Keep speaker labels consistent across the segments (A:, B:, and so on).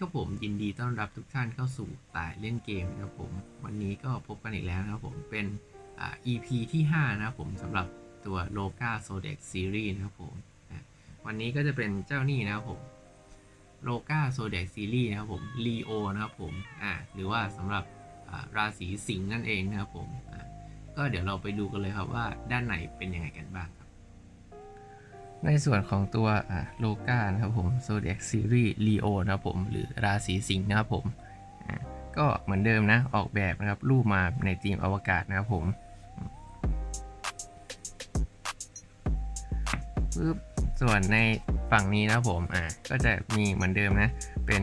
A: ครับผมยินดีต้อนรับทุกท่านเข้าสู่ตายเล่นเกมนะครับผม วันนี้ก็พบกันอีกแล้วนะครับผมเป็นอ่า EP ที่ 5 นะครับผมสำหรับตัว l o g a s o d e x Series นะครับผมวันนี้ก็จะเป็นเจ้านี่นะครับผม l o g a s o d e x Series นะครับผม Leo นะครับผมอ่าหรือว่าสำหรับอ่าราศีสิงห์นั่นเองนะครับผมก็เดี๋ยวเราไปดูกันเลยครับว่าด้านในเป็นยังไงกันบ้างครับ ในส่วนของตัวโลกานะครับผม Zodiac Series Leo นะครับผม หรือราศีสิงห์นะครับผม ก็เหมือนเดิมนะ ออกแบบนะครับ รูปมาในธีมอวกาศนะครับผมปึ๊บส่วนในฝั่งนี้นะครับผม อ่า ก็จะมีเหมือนเดิมนะ เป็น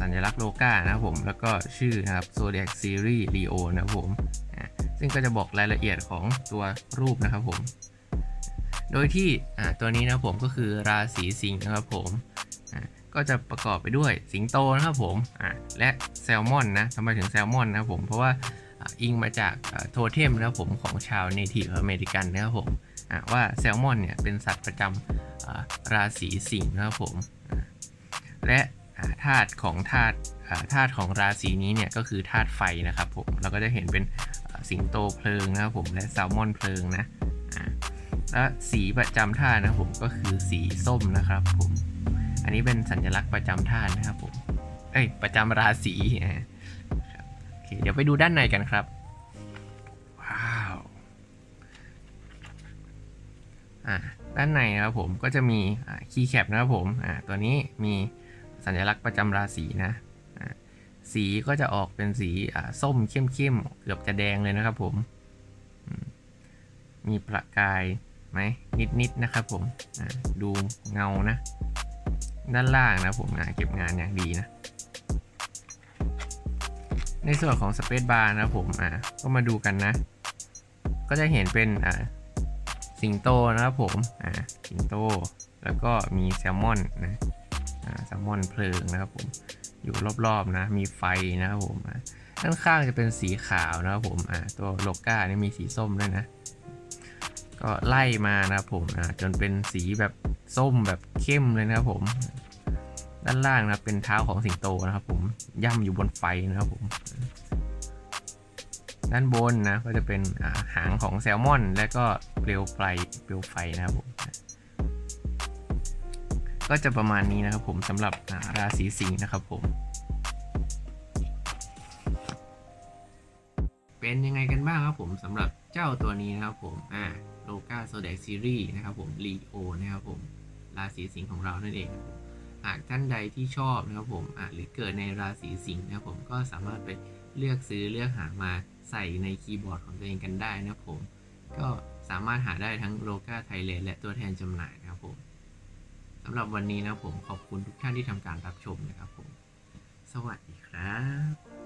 A: สัญลักษณ์โลกานะครับผม แล้วก็ชื่อนะครับ Zodiac Series Leo นะครับผม อ่า ซึ่งก็จะบอกรายละเอียดของตัวรูปนะครับผม โดยที่ตัวนี้นะผมก็คือราศีสิงห์นะครับผมก็จะประกอบไปด้วยสิงโตนะครับผมและแซลมอนนะทำไมถึงแซลมอนนะครับผมเพราะว่าอิงมาจากโทเทมนะครับผมของชาวเนทีฟอเมริกันนะครับผมว่าแซลมอนเนี่ยเป็นสัตว์ประจำราศีสิงห์นะครับผมและธาตุของธาตุธาตุของราศีนี้เนี่ยก็คือธาตุไฟนะครับผมเราก็จะเห็นเป็นสิงโตเพลิงนะครับผมและแซลมอนเพลิงนะ และสีประจำท่านะผมก็คือสีส้มนะครับผม อันนี้เป็นสัญลักษณ์ประจำท่านะครับผม เอ้ยประจำราศีนะครับโอเคเดี๋ยวไปดูด้านในกันครับ ว้าว อ่าด้านในนะครับผมก็จะมีคีย์แคปนะครับผมอ่าตัวนี้มีสัญลักษณ์ประจำราศีนะสีก็จะออกเป็นสีส้มเข้มๆเกือบจะแดงเลยนะครับผม มีประกาย ไหมนิดๆนะครับผมดูเงานะ ด้านล่างนะผมเก็บงานอย่างดีนะ ในส่วนของสเปซบาร์นะผมอ่าก็มาดูกันนะ ก็จะเห็นเป็นอ่าสิงโตนะครับผมอ่าสิงโต แล้วก็มีแซลมอนนะอ่าแซลมอนเพลิงนะครับผมอยู่รอบๆนะ มีไฟนะครับผมอ่าด้านข้างจะเป็นสีขาวนะครับผมอ่าตัวโลก้านี่มีสีส้มด้วยนะ ก็ไล่มานะครับผมอ่าจนเป็นสีแบบส้มแบบเข้มเลยนะครับผม ด้านล่างนะเป็นเท้าของสิงโตนะครับ ผมย่ำอยู่บนไฟนะครับผม ด้านบนนะก็จะเป็นาหางของแซลมอน และก็เปลวไฟเปลวไฟนะครับผมก็จะประมาณนี้นะครับผมสำหรับาราศีสิงห์นะครับผม เป็นยังไงกันบ้างครับผมสำหรับเจ้าตัวนี้นะครับผมอ่า โลกาโซเด c ซีรีส์นะครับผมลีโอนะครับผมราศีสิงห์ของเรานั่นเองหากท่านใดที่ชอบนะครับผมอ่าหรือเกิดในราศีสิงห์นะครับผมก็สามารถไปเลือกซื้อเลือกหามาใส่ในคีย์บอร์ดของตัวเองกันได้นะครับผม ก็สามารถหาได้ทั้งโลกาไทยเลนและตัวแทนจำหน่ายนะครับผมสำหรับวันนี้นะครับผมขอบคุณทุกท่านที่ทำการรับชมนะครับผม สวัสดีครับ